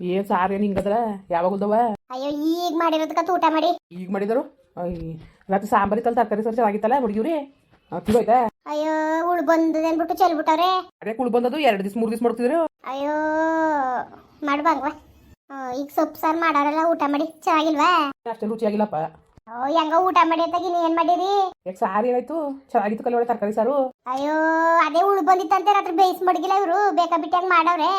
ಏನ್ ಸಾರ್ ಏನು ಹಿಂಗದ್ರ? ಯಾವಾಗ ಉಳ್ದವ? ಅಯ್ಯೋ ಈಗ ಮಾಡಿರೋದಕ್ಕ ಊಟ ಮಾಡಿ. ಈಗ ಮಾಡಿದರು? ರಾತ್ರಿ ಸಾಂಬಾರಿ ತಲ್ ತರಕಾರಿ ಸರ್ ಚೆನ್ನಾಗಿತ್ತಲ್ಲ ಹುಡುಗಿವ್ರಿ? ತಿಗೋಯ್ತಾ ಅಯ್ಯೋ ಉಳ್ ಬಂದದ ಅನ್ಬಿಟ್ಟು ಚೆಲ್ಬಿಟ್ಟವ್ರೆ ಅದೇ ಉಳ್ ಬಂದದು ಎರಡು ದಿವ್ಸ ಮೂರು ದಿವ್ಸ ಮಾಡ್ತಿದ್ರು ಅಯ್ಯೋ ಮಾಡ್ಬಂಗ್ವಾ ಈಗ ಸೊಪ್ಪು ಸಾರು ಮಾಡಾರಲ್ಲ ಊಟ ಮಾಡಿ ಚೆನ್ನಾಗಿಲ್ವಾ? ಅಷ್ಟೇ ರುಚಿಯಾಗಿಲ್ಲಪ್ಪ. ಹೆಂಗ ಊಟ ಮಾಡಿ ಅಂತ ಏನ್ ಮಾಡಿರಿ? ಯಾಕೆ ಸಾರು ಏನಾಯ್ತು? ಚೆನ್ನಾಗಿತ್ತು ಕಲ್ಲಿ ಒಳ್ಳೆ ತರಕಾರಿ ಸಾರು. ಅಯ್ಯೋ ಅದೇ ಉಳ್ ಬಂದಿತ್ತಂತೆ ರಾತ್ರಿ ಬೇಯಿಸ್ ಮಡಗಿಲ್ಲ ಇವರು. ಬೇಕಾ ಹಂಗ ಮಾಡವ್ರೆ?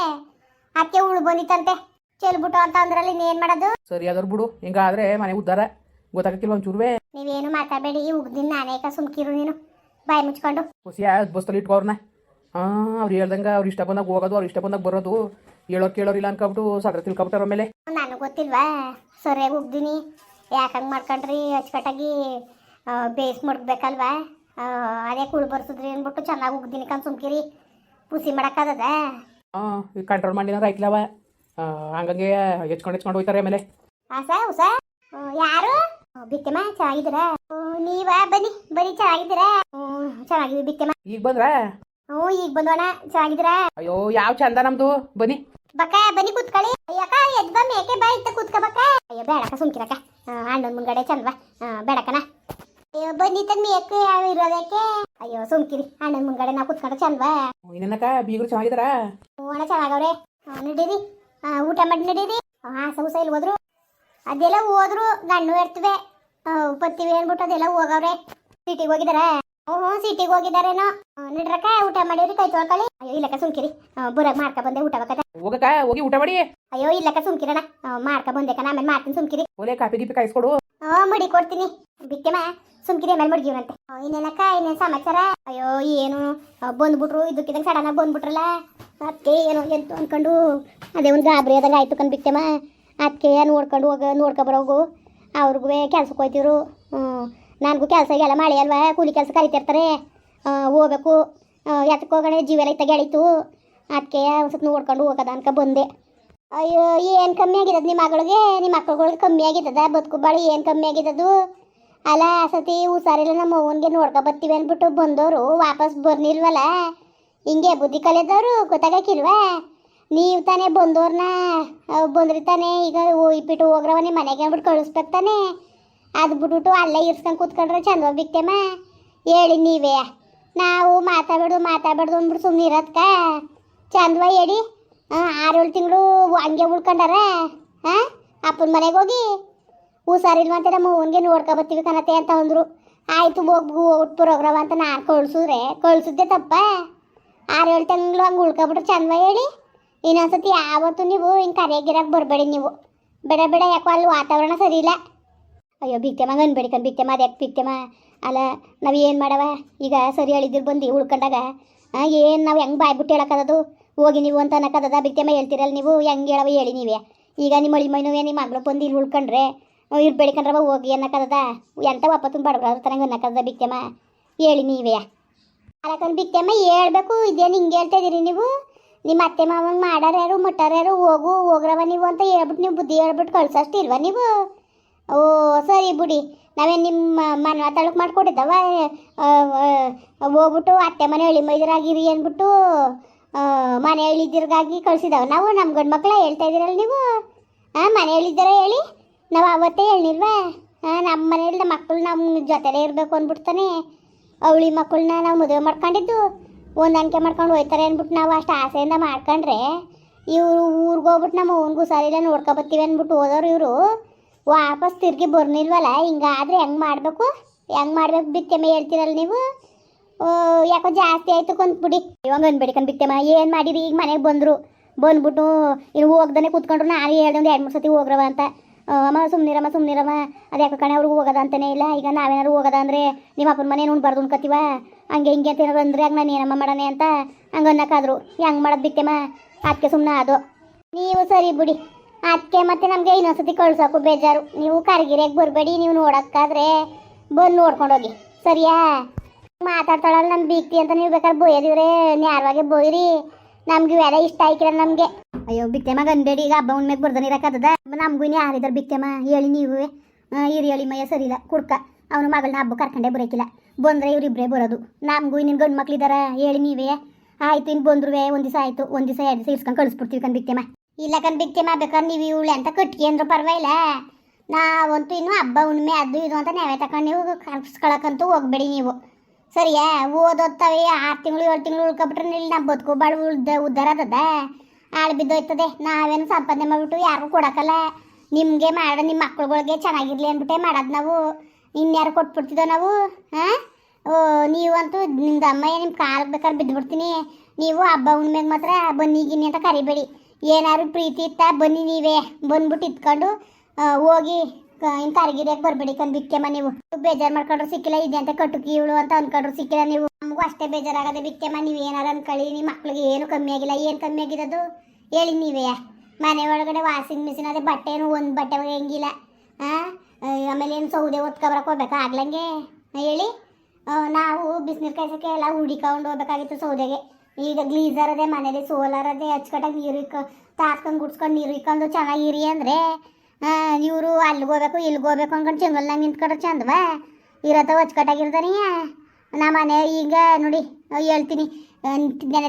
ಅದಕ್ಕೆ ಉಳು ಬಂದಿತ್ತಂತೆ. ಚೆಲ್ಬಿಟ್ಟು ಅಂತ ಅಂದ್ರಲ್ಲಿ ಏನ್ ಮಾಡೋದು? ಸರಿ ಅದ್ರ ಬಿಡು. ಹಿಂಗಾದ್ರೆ ಮನೆ ಉದ್ದಾರ. ಗೊತ್ತಾಗಕ್ಕಿಲ್ಲ ಒಂಚೂರ್ವೆ? ನೀವೇನು ಮಾತಾಡಬೇಡಿ ಉಗ್ದಿನ ನಾನೇ ಸುಮ್ಕಿರು ನೀನು. ಬಾಯಿ ಮುಚ್ಕೊಂಡು. ಖುಷಿ ಬಸ್ತಲ್ಲಿ ಇಟ್ಕೋರ್ನ ಹಾ ಅವ್ರು ಹೇಳ್ದಂಗ ಅವ್ರು ಇಷ್ಟ ಬಂದಾಗ ಹೋಗೋದು ಅವ್ರು ಇಷ್ಟ ಬಂದಾಗ ಬರೋದು. ಹೇಳೋರು ಕೇಳೋರಿಲ್ಲ ಅನ್ಕೊಬಿಟ್ಟು ಸದ್ರ ತಿಳ್ಕೊಬಿಟ್ಟಾರ ಮೇಲೆ ನಾನು ಗೊತ್ತಿಲ್ವಾ? ಸರಿಯಾಗಿ ಉಗ್ದಿನಿ. ಯಾಕಂಗೆ ಮಾಡ್ಕೊಂಡ್ರಿ? ಅಚ್ಚುಕಟ್ಟಾಗಿ ಬೇಸ್ ಮಡ್ಗಬೇಕಲ್ವಾ? ಅದೇ ಕುಳು ಬರ್ಸಿದ್ರಿ ಅಂದ್ಬಿಟ್ಟು ಚೆನ್ನಾಗಿ ಉಗ್ದಿನಿ ಕಂದು ಸುಮ್ಕಿರಿ. ಪುಸಿ ಮಾಡಕ್ಕದ ಕಂಟ್ರೋಲ್ ಮಾಡಿನಾರ ಐಕ್ಲವ ಹಂಗಂಗೆ ಹೆಚ್ಕೊಂಡು ಹೆಚ್ಕೊಂಡು ಹೋಯ್ತಾರೆ ಆಮೇಲೆ. ಆಸ ಉಸ ಯಾರು? ಬಿತ್ತೆಮ್ಮ ಚೆನ್ನಾಗಿದ್ದೀರ? ನೀವ? ಬನ್ನಿ ಬನ್ನಿ ಚೆನ್ನಾಗಿದ್ದೀರ? ಚೆನ್ನಾಗಿದ್ದೀವಿ ಬಿತ್ತೆಮ್ಮ. ಈಗ ಬಂದ್ರ? ಹ್ಞೂ ಈಗ ಬಂದೋಣ ಚೆನ್ನಾಗಿದ್ದೀರ? ಅಯ್ಯೋ ಯಾವ ಚಂದ ನಮ್ದು? ಬನ್ನಿ. ಬಕ್ಕ ಬನ್ನಿ ಕುತ್ಕೊಳ್ಳಿ. ಅಯ್ಯಕ್ಕ ಎದ್ ಬಾ ಮೇಕೆ ಬಾ ಇತ್ತ ಕೂತ್ಕ ಬಕ್ಕ. ಅಯ್ಯೋ ಬೇಡಕ್ಕ ಸುಮ್ಕಿರಕ್ಕ ಅಣ್ಣನ ಮುಂಗಡೆ ಚಂದ್ವಾ. ಬೇಡಕ್ಕನ. ಅಯ್ಯೋ ಬನ್ನಿ ತನ್ ಮೇಕೆ ಯಾವ ಇರೋದಕ್ಕೆ. ಅಯ್ಯೋ ಸುಮ್ಕಿರಿ. ಅಣ್ಣನ ಮುಂಗಡೆ ನಾ ಕುತ್ಕೊಂಡ ಚಂದ್ವಾ. ಇನ್ನೇನಕ್ಕ ಬೀಗರು ಚೆನ್ನಾಗಿದಾರ? ಅಣ್ಣ ಚೆನ್ನಾಗವ್ರೆ. ನಡೀರಿ. ಊಟ ಮಾಡಿ ನಡೀರಿ. ಹಾ ಸೌಸ ಇಲ್ಲಿ ಹೋದ್ರು? ಅದೆಲ್ಲ ಹೋದ್ರು ಗಣ್ಣು ಇರ್ತವೆ ಬತ್ತೀವಿ ಅನ್ಬಿಟ್ಟು ಅದೆಲ್ಲ ಹೋಗವ್ರೆ. ಸಿಟಿಗೆ ಹೋಗಿದಾರ? ಹ್ಞೂ ಸಿಟಿಗೆ ಹೋಗಿದಾರೇನೋ ನಡ್ರಕ ಊಟ ಮಾಡಿರಿ ಕೈ ತೊಳ್ಕೊಳ್ಳಿ. ಅಯ್ಯೋ ಇಲ್ಲಕ್ಕ ಸುಮ್ಕಿರಿ. ಬುರಾಗ ಮಾಡ್ಕ ಬಂದೆ ಊಟ ಹೋಗಕ್ಕ ಹೋಗಿ ಊಟ ಮಾಡಿ. ಅಯ್ಯೋ ಇಲ್ಲಕ್ಕ ಸುಮ್ಕಿರಣ. ಮಾಡ್ಕ ಬಂದೆ ಕಣ ಆಮೇಲೆ ಮಾಡ್ತೀನಿ ಸುಮ್ಕಿರಿ. ಒಲೆ ಕಾಫಿ ಗೀಪಿ ಕಾಯಿಸ್ಕೊಡು. ಹ್ಞೂ ಮಡಿ ಕೊಡ್ತೀನಿ. ಬಿಕ್ಕೆಮ್ಮ ಸುಮ್ಕಿರಿ ಆಮೇಲೆ ಮಡ್ಗಿವಂತೆ ಇನ್ನೇನಕ್ಕ ಇನ್ನೇನು ಸಮಾಚಾರ? ಅಯ್ಯೋ ಏನು? ಬಂದ್ಬಿಟ್ರು ಇದಕ್ಕಿದಂಗೆ ಸಡನ್ ಆಗಿ ಬಂದ್ಬಿಟ್ರಲ್ಲ? ಅದಕ್ಕೆ ಏನು ಎಂತು ಅನ್ಕೊಂಡು ಅದೇ ಒಂದು ಗಾಬರಿ ಆದಂಗೆ ಆಯ್ತು ಕಂಡು ಬಿಕ್ಕೆಮ್ಮ ಅದಕ್ಕೆ ನೋಡ್ಕೊಂಡು ಹೋಗ ನೋಡ್ಕೊ ಬರೋಗು. ಅವ್ರಿಗೂ ಕೆಲ್ಸಕ್ಕೆ ಹೋಯ್ತಿರು ಹ್ಞೂ ನನಗೂ ಕೆಲಸ ಎಲ್ಲ ಮಳೆ ಅಲ್ವಾ, ಕೂಲಿ ಕೆಲಸ ಕರಿತಿರ್ತಾರೆ. ಹೋಗ್ಬೇಕು. ಎತ್ತಕ್ಕೆ ಹೋಗೋಣ? ಜೀವ ಇತ್ತ ಗೆಳೀತು. ಅದಕ್ಕೆ ಸ್ವಲ್ಪ ನೋಡ್ಕೊಂಡು ಹೋಗೋದ ಅನ್ಕ ಬಂದೆ. ಅಯ್ಯೋ, ಏನು ಕಮ್ಮಿ ಆಗಿದ್ದದ ನಿಮ್ಮ ಮಗಳಿಗೆ? ನಿಮ್ಮ ಮಕ್ಕಳುಗಳಿಗೆ ಕಮ್ಮಿ ಆಗಿದ್ದದ? ಬದುಕು ಬಾಳಿ ಏನು ಕಮ್ಮಿ ಆಗಿದ್ದದು? ಅಲ್ಲ ಸತಿ ಹುಷಾರಿಲ್ಲ ನಮ್ಮ ಅವ್ವನಿಗೆ ನೋಡ್ಕೊ ಬರ್ತೀವಿ ಅಂದ್ಬಿಟ್ಟು ಬಂದವರು ವಾಪಸ್ ಬರ್ನಿಲ್ವಲ್ಲ ಹಿಂಗೆ ಬುದ್ಧಿ ಕಲಿದವರು ಗೊತ್ತಾಗಕ್ಕಿಲ್ವಾ ನೀವು ತಾನೇ ಬಂದವ್ರನ್ನ ಬಂದ್ರಿ ತಾನೇ. ಈಗ ಇಟ್ಬಿಟ್ಟು ಹೋಗ್ರವ ನಿಮ್ಮ ಮನೆಗೆ ಅಂದ್ಬಿಟ್ಟು ಕಳಿಸ್ಬೇಕು ತಾನೇ. ಅದು ಬಿಟ್ಬಿಟ್ಟು ಅಲ್ಲೇ ಇರ್ಸ್ಕೊಂಡು ಕೂತ್ಕೊಂಡ್ರೆ ಚಂದ ಬಿಕ್ತೆಮ್ಮ ಹೇಳಿ ನೀವೇ. ನಾವು ಮಾತಾಡ್ಬೇಡು ಮಾತಾಡ್ಬೇಡ್ದು ಅಂದ್ಬಿಟ್ಟು ಸುಮ್ಮನೆ ಇರೋದ್ಕ? ಚಂದವ ಹೇಳಿ. ಏಳು ತಿಂಗಳು ಹಂಗೆ ಉಳ್ಕೊಂಡಾರ? ಹಾಂ ಅಪ್ಪನ ಮನೆಗೆ ಹೋಗಿ? ಹುಷಾರಿಲ್ವಂತೆ ನಮ್ಮ ಅವನಿಗೆ ನೋಡ್ಕೊ ಬರ್ತೀವಿ ಕಣತೆ ಅಂತ ಅಂದರು. ಆಯಿತು ಹೋಗ್ಬು ಹೋಗ್ಬಿಟ್ಟು ಪ್ರೋಗ್ರಾಮ್ ಅಂತ ನಾನು ಕಳ್ಸಿದ್ರೆ, ಕಳ್ಸಿದ್ದೆ ತಪ್ಪ. ಆರೇಳು ತಿಂಗಳು ಹಂಗೆ ಉಳ್ಕೊಬಿಟ್ರೆ ಚಂದವ ಹೇಳಿ. ಇನ್ನೊಂದ್ಸತಿ ಯಾವತ್ತು ನೀವು ಹಿಂಗೆ ಕರೆಯಾಗಿರಕ್ಕೆ ಬರಬೇಡಿ ನೀವು. ಬೇಡ ಬೇಡ ಯಾಕೋ ಅಲ್ಲಿ ವಾತಾವರಣ ಸರಿ ಇಲ್ಲ. ಅಯ್ಯೋ ಬಿಕ್ತೆಮ್ಮ ಅನ್ಬೇಡಿ ಕಣ್ ಬಿಕ್ತೆಮ್ಮ ಅದು ಯಾಕೆ ಬಿಕ್ತೆಮ್ಮ ಅಲ್ಲ, ನಾವು ಏನು ಮಾಡವ? ಈಗ ಸರಿ ಹೇಳಿದ್ರು ಬಂದು ಉಳ್ಕೊಂಡಾಗ. ಏನು ನಾವು ಹೆಂಗೆ ಬಾಯ್ಬಿಟ್ಟು ಹೇಳಕ್ಕದದು ಹೋಗಿ ನೀವು ಅಂತ ಅನ್ನಕ್ಕದದ ಬಿಕ್ತೆಮ್ಮ ಹೇಳ್ತೀರಲ್ಲ ನೀವು, ಹೆಂಗೆ ಹೇಳವ ಹೇಳಿ ನೀವೇ. ಈಗ ನಿಮ್ಮ ಮಳಿ ಮೈನುವೆ ನಿಮ್ಮ ಮಗಳು ಬಂದು ಇಲ್ಲಿ ಉಳ್ಕೊಂಡ್ರೆ ಇವ್ರು ಕಣ್ರವ ಹೋಗಿ ಅನ್ನಕ್ಕದ ಎಂತ ವಾಪತ್ತು ಬಡವ್ರ ತನಗೆ ಅನ್ನಕ್ಕದದ ಬಿಕ್ತೆಮ್ಮ ಹೇಳಿ ನೀವೇ. ಅಲ್ಲಕಂದು ಬಿಕ್ತೆಮ್ಮ ಹೇಳ್ಬೇಕು, ಇದೇನು ಹಿಂಗೆ ಹೇಳ್ತಾ ಇದೀರಿ ನೀವು? ನಿಮ್ಮ ಅತ್ತೆ ಮಾವನ್ ಮಾಡಾರ್ಯಾರು ಯಾರು ಮುಟ್ಟಾರ ಯಾರು ಹೋಗು, ಹೋಗ್ರವ ನೀವು ಅಂತ ಹೇಳ್ಬಿಟ್ಟು ನೀವು ಬುದ್ಧಿ ಹೇಳ್ಬಿಟ್ಟು ಕಳ್ಸಷ್ಟು ಇಲ್ವಾ ನೀವು? ಓ, ಸರಿ ಬಿಡಿ. ನಾವೇ ನಿಮ್ಮ ಮನೆ ತಾಲೂಕು ಮಾಡಿಕೊಟ್ಟಿದ್ದವ? ಹೋಗ್ಬಿಟ್ಟು ಅತ್ತೆ ಮನೆ ಹೇಳಿ ಮೈದರಾಗಿರಿ ಅಂದ್ಬಿಟ್ಟು ಮನೆ ಹೇಳಿದ್ದಿರ್ಗಾಗಿ ಕಳ್ಸಿದಾವ. ನಾವು ನಮ್ಮ ಗಂಡು ಮಕ್ಕಳ ಹೇಳ್ತಾ ಇದ್ದೀರಲ್ಲ ನೀವು? ಹಾಂ ಮನೆ ಹೇಳಿದ್ದಾರ ಹೇಳಿ. ನಾವು ಅವತ್ತೇ ಹೇಳಿಲ್ವಾ? ಹಾಂ ನಮ್ಮ ಮನೆಯಲ್ಲಿ ನಮ್ಮ ಮಕ್ಕಳು ನಮ್ಮ ಜೊತೆಲೇ ಇರಬೇಕು ಅಂದ್ಬಿಡ್ತಾನೆ. ಅವಳಿ ಮಕ್ಕಳನ್ನ ನಾವು ಮದುವೆ ಮಾಡ್ಕೊಂಡಿದ್ದು ಒಂದಂಕೆ ಮಾಡ್ಕೊಂಡು ಹೋಯ್ತಾರೆ ಅಂದ್ಬಿಟ್ಟು ನಾವು ಅಷ್ಟು ಆಸೆಯಿಂದ ಮಾಡ್ಕೊಂಡ್ರೆ, ಇವರು ಊರಿಗೆ ಹೋಗ್ಬಿಟ್ಟು ನಮ್ಮ ಅವನಿಗೂ ಸರಿಯಿಲ್ಲ, ನೋಡ್ಕೊ ಬರ್ತೀವಿ ಅಂದ್ಬಿಟ್ಟು ಹೋದವ್ರು ಇವರು. ವಾಪಸ್ ತಿರುಗಿ ಬರ್ನಿಲ್ವಲ್ಲ? ಹಿಂಗಾದ್ರೆ ಹೆಂಗೆ ಮಾಡಬೇಕು? ಹೆಂಗೆ ಮಾಡ್ಬೇಕು ಬಿತ್ತೆಮ್ಮ ಹೇಳ್ತೀರಲ್ಲ ನೀವು? ಓ, ಯಾಕೋ ಜಾಸ್ತಿ ಆಯ್ತು ಕೊಂದ್ಬಿಡಿ. ಇವಾಗ ಅನ್ಬೇಡಿ ಕಣ್ ಬಿತ್ತೆಮ್ಮ ಏನು ಮಾಡಿರಿ? ಈಗ ಮನೆಗೆ ಬಂದರು. ಬಂದ್ಬಿಟ್ಟು ಇನ್ನು ಹೋಗ್ದಾನೆ ಕೂತ್ಕೊಂಡ್ರು. ನಾನು ಹೇಳ್ದೆ ಒಂದು ಎರಡು ಮೂರು ಸತಿ ಹೋಗ್ರವ ಅಂತ. ಅಮ್ಮ ಸುಮ್ನಿರಮ್ಮ ಸುಮ್ನಿರಮ್ಮ. ಅದು ಯಾಕೆ ಕಣೆ ಅವ್ರಿಗೆ ಹೋಗೋದ ಅಂತಲೇ ಇಲ್ಲ. ಈಗ ನಾವೇನಾದ್ರು ಹೋಗೋದ ಅಂದರೆ ನಿಮ್ಮ ಅಪ್ಪನ ಮನೆ ನೋಡಿ ಬರ್ದು ಹಂಗೆ ಹಿಂಗೆ ಅಂತ ಏನಾದ್ರು ಅಂದ್ರೆ ಆಗ ನಾನು ಏನಮ್ಮ ಮಾಡೋಣ ಅಂತ ಹಂಗೆ ಅನ್ನಕ್ಕಾದ್ರು. ಹೆಂಗೆ ಮಾಡೋದು ಬಿತ್ತೆಮ್ಮ? ಅದಕ್ಕೆ ಸುಮ್ಮನೆ ಅದು ನೀವು ಸರಿ ಬಿಡಿ. ಅದಕ್ಕೆ ಮತ್ತೆ ನಮಗೆ ಇನ್ನೊಂದ್ಸತಿ ಕಳ್ಸೋಕು ಬೇಜಾರು. ನೀವು ಕರ್ಗಿರೆಗೆ ಬರಬೇಡಿ, ನೀವು ನೋಡೋಕ್ಕಾದ್ರೆ ಬಂದು ನೋಡ್ಕೊಂಡೋಗಿ ಸರಿಯಾ? ಮಾತಾಡ್ತಾಳಲ್ಲ ನಮ್ಮ ಬೀಕ್ತಿ ಅಂತ ನೀವು ಬೇಕಾದ್ರೆ ಬೋಯದಿವ್ರೆ ನ್ಯಾರವಾಗಿ ಬೋಯ್ರಿ. ನಮ್ಗೆ ಇವೆಲ್ಲ ಇಷ್ಟ ಆಯ್ಕಿರ ನಮಗೆ. ಅಯ್ಯೋ, ಬಿತ್ತೆಮ್ಮ ಗಂಡೇಡಿ, ಈಗ ಹಬ್ಬ ಉಣ್ಮೆಗೆ ಬರ್ದನ ಇರಕ್ಕದ ನಮಗೂ ಇನ್ನು ಬಿತ್ತೆಮ್ಮ? ಹೇಳಿ ನೀವು. ಇರಿ ಹೇಳಿ ಮಯ್ಯ ಸರಿ ಇಲ್ಲ, ಕುಡ್ಕ. ಅವನು ಮಗಳನ್ನ ಹಬ್ಬ ಕರ್ಕೊಂಡೇ ಬರೋಕಿಲ್ಲ. ಬಂದರೆ ಇವರಿಬ್ಬರೇ ಬರೋದು. ನಮಗೂ ಇನ್ನೇನು ಗಂಡು ಮಕ್ಳಿದಾರ ಹೇಳಿ ನೀವೇ. ಆಯ್ತು ಇನ್ನು ಬಂದ್ರು ಒಂದು ದಿವಸ ಆಯಿತು. ಒಂದು ದಿವಸ, ಎರಡು ದಿವಸ ಇರ್ಸ್ಕೊಂಡು ಕಳಿಸ್ಬಿಡ್ತೀವಿ ಕಣ್ ಬಿಕ್ತೆಮ್ಮ ಇಲ್ಲ ಕಣ್ ಬಿಕ್ತೆ ಮಾಡ್ಬೇಕಾದ್ರೆ ನೀವು ಇವಳೆ ಅಂತ ಅಂದ್ರೆ ಪರವಾಗಿಲ್ಲ. ನಾವಂತೂ ಇನ್ನು ಹಬ್ಬ, ಹುಣ್ಣಿಮೆ, ಅದು ಇದು ಅಂತ ನಾವೇ ತಕೊಂಡು ನೀವು ಕಳ್ಸ್ಕೊಳಕ್ಕಂತೂ ಹೋಗ್ಬೇಡಿ ನೀವು. ಸರಿಯಾ? ಓದೋತ್ತವೆ, ಆರು ತಿಂಗಳು, ಏಳು ತಿಂಗಳು ಉಳ್ಕೊಬಿಟ್ರೆ ಇಲ್ಲಿ ನಮ್ಮ ಬದುಕು ಬಾಳು ಉಳ್ದ ಅದದ. ಆಳು ಬಿದ್ದೋಯ್ತದೆ. ನಾವೇನು ಸಂಪಾದನೆ ಮಾಡಿಬಿಟ್ಟು ಯಾರಿಗೂ ಕೊಡಕಲ್ಲ ನಿಮಗೆ ಮಾಡ ನಿಮ್ಮ ಮಕ್ಳುಗಳಿಗೆ ಚೆನ್ನಾಗಿರಲಿ ಅಂದ್ಬಿಟ್ಟೆ ಮಾಡೋದು ನಾವು. ಇನ್ಯಾರು ಕೊಟ್ಬಿಡ್ತಿದ್ದೋ ನಾವು, ಹಾಂ? ಓ, ನೀವಂತೂ ನಿಮ್ದು ಅಮ್ಮಯ್ಯ ನಿಮ್ಮ ಕಾಲಕ್ಕೆ ಬೇಕಾದ್ರೆ ಬಿದ್ದುಬಿಡ್ತೀನಿ. ನೀವು ಹಬ್ಬ, ಹುಣ್ಣಿಮೆಗೆ ಮಾತ್ರ ಬನ್ನಿ, ಗಿನ್ನಿ ಅಂತ ಕರಿಬೇಡಿ. ಏನಾದ್ರು ಪ್ರೀತಿ ಇತ್ತ? ಬನ್ನಿ ನೀವೇ. ಬಂದ್ಬಿಟ್ಟು ಇತ್ಕೊಂಡು ಹೋಗಿ ಇನ್ನು ಇನ್ ಕರಿಗಿರಿಯಕ್ಕೆ ಬರಬೇಡಿ ಕಂದು ಬಿಕ್ಕೆಮ್ಮ ನೀವು. ಬೇಜಾರು ಮಾಡ್ಕೊಂಡ್ರು ಸಿಕ್ಕಿಲ್ಲ, ಇದೆ ಅಂತ ಕಟ್ಟುಕಿ ಇವಳು ಅಂತ ಅನ್ಕೊಂಡ್ರು ಸಿಕ್ಕಿಲ್ಲ ನೀವು. ನಮಗೂ ಅಷ್ಟೇ ಬೇಜಾರಾಗದೆ ಬಿಕ್ಕೆಮ್ಮ ನೀವು ಏನಾರು ಅನ್ಕೊಳ್ಳಿ, ನಿಮ್ಮ ಮಕ್ಳಿಗೆ ಏನು ಕಮ್ಮಿ ಆಗಿಲ್ಲ. ಏನು ಕಮ್ಮಿ ಆಗಿರೋದು ಹೇಳಿ ನೀವೇ. ಮನೆ ಒಳಗಡೆ ವಾಷಿಂಗ್ ಮಿಷಿನ್ ಅದೇ ಬಟ್ಟೆನೂ ಒಂದು ಬಟ್ಟೆ ಹೆಂಗಿಲ್ಲ. ಹಾಂ ಆಮೇಲೆ ಏನು ಸೌದೆ ಒತ್ಕೊಬರಕ್ಕೆ ಹೋಗ್ಬೇಕಾ? ಆಗ್ಲಂಗೆ? ಹೇಳಿ. ನಾವು ಬಿಸಿನೀರು ಕಾಯಿಸೋಕೆ ಎಲ್ಲ ಹುಡಿಕೊಂಡು ಹೋಗ್ಬೇಕಾಗಿತ್ತು ಸೌದೆಗೆ. ಈಗ ಗ್ಲೀಸರ್ ಅದೇ ಮನೇಲಿ ಸೋಲಾರ್ ಅದೇ ಅಚ್ಚುಕಟ್ಟಾಗಿ ನೀರು ಇಕ್ಕ ತಾಸ್ಕೊಂಡು ಗುಡ್ಸ್ಕೊಂಡು ನೀರು ಇಕ್ಕೊಂಡು ಚೆನ್ನಾಗಿರಿ ಅಂದರೆ ಇವರು ಅಲ್ಲಿಗೆ ಹೋಗ್ಬೇಕು, ಇಲ್ಲಿಗೆ ಹೋಗ್ಬೇಕು ಅನ್ಕೊಂಡು ಜಂಗಲ್ನಾಗ ನಿಂತ್ಕೊಂಡ್ರೆ ಚಂದವಾ? ಇರತ್ತವ ಅಚ್ಚುಕಟ್ಟಾಗಿರ್ತಾನೆ ನಮ್ಮ ಮನೆ ಈಗ ನೋಡಿ, ಹೇಳ್ತೀನಿ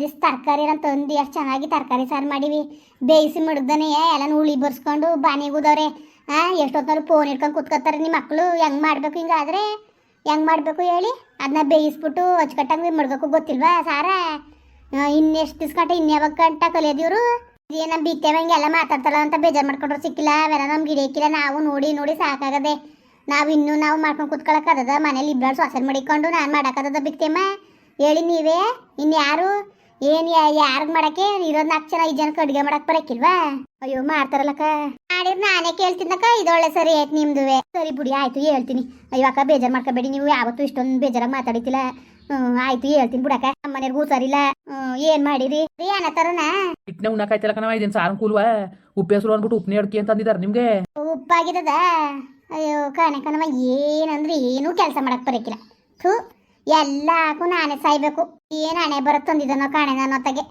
ದಿವಸ ತರಕಾರಿ ನಾನು ತಂದು ಎಷ್ಟು ಚೆನ್ನಾಗಿ ತರಕಾರಿ ಸಾರು ಮಾಡೀವಿ. ಬೇಯಿಸಿ ಮಡ್ದಾನೆ ಎಲ್ಲ ಉಳಿ ಬರ್ಸ್ಕೊಂಡು ಬಾನಿಗೂದವ್ರೆ ಹಾಂ ಎಷ್ಟೊತ್ತಲ್ಲಿ ಫೋನ್ ಇಟ್ಕೊಂಡು ಕೂತ್ಕೊತಾರೆ ನಿಮ್ಮ ಮಕ್ಕಳು ಹೆಂಗೆ ಮಾಡಬೇಕು ಹಿಂಗಾದ್ರೆ ಹೆಂಗೆ ಮಾಡಬೇಕು ಹೇಳಿ? ಅದನ್ನ ಬೇಯಿಸ್ಬಿಟ್ಟು ಅಚ್ಚುಕಟ್ಟಾಗಿ ಮಡ್ಗೋಕ್ಕೂ ಗೊತ್ತಿಲ್ವಾ ಸಾರ? ಇನ್ನೆಷ್ಟು ದಿವ್ಸ ಗಂಟ ಇನ್ಯಾವಾಗ ಗಂಟ ಕಲಿಯೋದಿವ್ರು ಏನ ಬಿತ್ತೇವಂಗೆ ಎಲ್ಲ ಮಾತಾಡ್ತಾರ ಅಂತ ಬೇಜಾರು ಮಾಡ್ಕೊಂಡ್ರು, ಸಿಕ್ಕಿಲ್ಲ, ಅವೆಲ್ಲ ನಮ್ಗೆ ಹಿಡಿಯಕ್ಕಿಲ್ಲ. ನಾವು ನೋಡಿ ನೋಡಿ ಸಾಕಾಗದೆ. ನಾವು ಇನ್ನೂ ನಾವು ಮಾಡ್ಕೊಂಡು ಕುತ್ಕೊಳಕ್ಕದ ಮನೇಲಿ ಇಬ್ಬರು ಸೊಸೆಲ್ ಮಾಡಿಕೊಂಡು ನಾನು ಮಾಡಕ್ಕದ ಬಿತ್ತೇಮ್ಮ ಹೇಳಿ ನೀವೇ ಇನ್ಯಾರು ಏನು ಯಾರಿಗೆ ಮಾಡಕ್ಕೆ? ಇರೋದು ನಾಲ್ಕು ಜನ, ಐದು ಜನಕ್ಕೆ ಅಡುಗೆ ಮಾಡಕ್ಕೆ ಬರಕ್ಕಿಲ್ವಾ? ಅಯ್ಯೋ, ಮಾಡ್ತಾರಲ್ಲಕ್ಕ. ಮಾಡಿದ್ರೆ ನಾನೇ ಕೇಳ್ತಿದ್ದಕ್ಕ ಇದೊಳ್ಳೆ ಸರಿ ಆಯ್ತು ನಿಮ್ದುವೆ. ಸರಿ ಬಿಡಿ, ಆಯ್ತು, ಹೇಳ್ತೀನಿ. ಅಯ್ಯೋ, ಅಕ್ಕ, ಬೇಜಾರು ಮಾಡ್ಕೋಬೇಡಿ, ನೀವು ಯಾವತ್ತೂ ಇಷ್ಟೊಂದು ಬೇಜಾರಾಗಿ ಮಾತಾಡಿತಿಲ್ಲ. ಆಯ್ತು ಹೇಳ್ತೀನಿ ಬಿಡಕ ನಮ್ಮ ಮನೆಯವ್ರಿಗೂ ಹುಷಾರಿಲ್ಲ ಏನ್ ಮಾಡಿರಿ ಏನ ತರನ? ಇಟ್ನೆ ಉಣ್ಣಕಾಯ್ತಲ್ಲ ಕಣವ ಇದೇನು ಸಾರು ಕೂಲ್ವಾ? ಉಪ್ಪು ಹೆಸರು ಅಂದ್ಬಿಟ್ಟು ಉಪ್ಪನೇ ಅಡ್ಕಿ ಅಂತ ಅಂದಿದಾರ ನಿಮ್ಗೆ? ಉಪ್ಪಾಗಿದದ ಅಯ್ಯೋ ಕಣೆ ಕಣವ ಏನಂದ್ರೆ ಏನು ಕೆಲಸ ಮಾಡಕ್ ಬರಕಿಲ್ಲ. ಥೂ ಎಲ್ಲಾಕು ನಾನೇ ಸಾಯ್ಬೇಕು. ಏನ್ ಹಣೆ ಬರತ್ ತಂದಿದ್ದನೋ ಕಾಣೆ ನಾನು ಹೊತ್ತಗೆ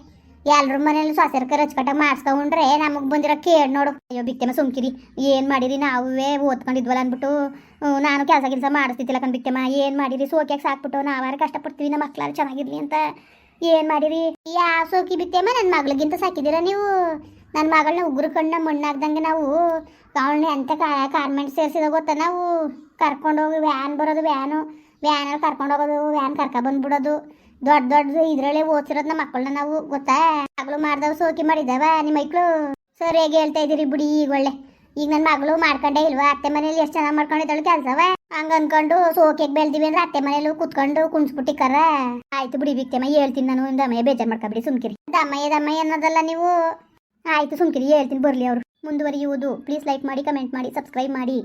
ಎಲ್ರ ಮನೇಲಿ ಸೊಸೆರ್ಕ ರಚ್ಕಟ ಮಾಡಿಸ್ಕೊಂಡ್ರೆ ನಮಗೆ ಬಂದಿರೋ ಕೇಳ್ ನೋಡು. ಅಯ್ಯೋ, ಬಿಕ್ಕೆಮ್ಮ ಸುಮ್ಕಿರಿ. ಏನು ಮಾಡಿರಿ? ನಾವೇ ಓದ್ಕೊಂಡಿದ್ವಲ್ಲ ಅಂದ್ಬಿಟ್ಟು ನಾನು ಕೆಲಸ ಕೆಲಸ ಮಾಡಿಸ್ತಿದ್ದಿಲ್ಲ ಕಣ್ ಬಿಕ್ಕೆಮ್ಮ. ಏನ್ ಮಾಡಿರಿ? ಸೋಕ್ಯಾಗ ಸಾಕ್ಬಿಟ್ಟು ನಾವಾರ ಕಷ್ಟಪಡ್ತೀವಿ. ನಮ್ಮ ಮಕ್ಳಾರು ಚೆನ್ನಾಗಿರ್ಲಿ ಅಂತ. ಏನು ಮಾಡಿರಿ? ಯಾ ಸೋಕಿ ಬಿತ್ತೆಮ್ಮ ನನ್ನ ಮಗಳಿಗಿಂತ ಸಾಕಿದ್ದೀರ ನೀವು? ನನ್ನ ಮಗಳನ್ನ ಉಗ್ರ ಕಣ್ಣ ಮಣ್ಣಾಗ್ದಂಗೆ ನಾವು ಅವಳನ್ನ ಎಂತ ಕಾರ್ಮೆಂಟ್ ಸೇರಿಸಿದ ಗೊತ್ತಾ ನಾವು? ಕರ್ಕೊಂಡೋಗಿ ವ್ಯಾನ್ ಬರೋದು ವ್ಯಾನು. ವ್ಯಾನಲ್ಲಿ ಕರ್ಕೊಂಡು ಹೋಗೋದು ವ್ಯಾನ್ ಕರ್ಕ ಬಂದ್ಬಿಡೋದು. ದೊಡ್ಡ ದೊಡ್ಡ ಇದ್ರಲ್ಲೇ ಓದ್ಸಿರೋದ್ ನಮ್ಮ ಮಕ್ಕಳನ್ನ ನಾವು, ಗೊತ್ತಾ? ಮಗಳು ಮಾಡ್ದವ್ ಸೋಕಿ ಮಾಡಿದವ ನಿಮ್ಮ ಮಕ್ಕಳು ಸರಿಯಾಗಿ ಹೇಳ್ತಾ ಇದೀರಿ ಬಿಡಿ ಈಗ ಒಳ್ಳೆ. ಈಗ ನನ್ನ ಮಗಳು ಮಾಡ್ಕೊಂಡೇ ಇಲ್ವಾ? ಅತ್ತೆ ಮನೇಲಿ ಎಷ್ಟು ಚೆನ್ನಾಗಿ ಮಾಡ್ಕೊಂಡಿದ್ದಾಳು ಕೆಲಸವ? ಹಂಗ ಅನ್ಕೊಂಡು ಸೋಕೆಗೆ ಬೆಳ್ದಿವಿ ಅಂದ್ರೆ ಅತ್ತೆ ಮನೇಲಿ ಕುತ್ಕೊಂಡು ಕರ ಆಯ್ತು ಬಿಡಿ ಬಿಕ್ತಮ್ಮ ಹೇಳ್ತೀನಿ ನಾನು. ದಮಯ್ಯ ಬೇಜಾರು ಮಾಡ್ಕೊಬಿಡಿ, ಸುಮ್ಕಿರಿ. ದಮ್ಮಯ್ಯ ದಮ್ಮಯ್ಯ ಅನ್ನೋದಲ್ಲ ನೀವು? ಆಯ್ತು ಸುಮ್ಕಿರಿ, ಹೇಳ್ತೀನಿ ಬರ್ಲಿ ಅವರು. ಮುಂದುವರಿಯುವುದು. ಪ್ಲೀಸ್ ಲೈಕ್ ಮಾಡಿ, ಕಮೆಂಟ್ ಮಾಡಿ, ಸಬ್ಸ್ಕ್ರೈಬ್ ಮಾಡಿ.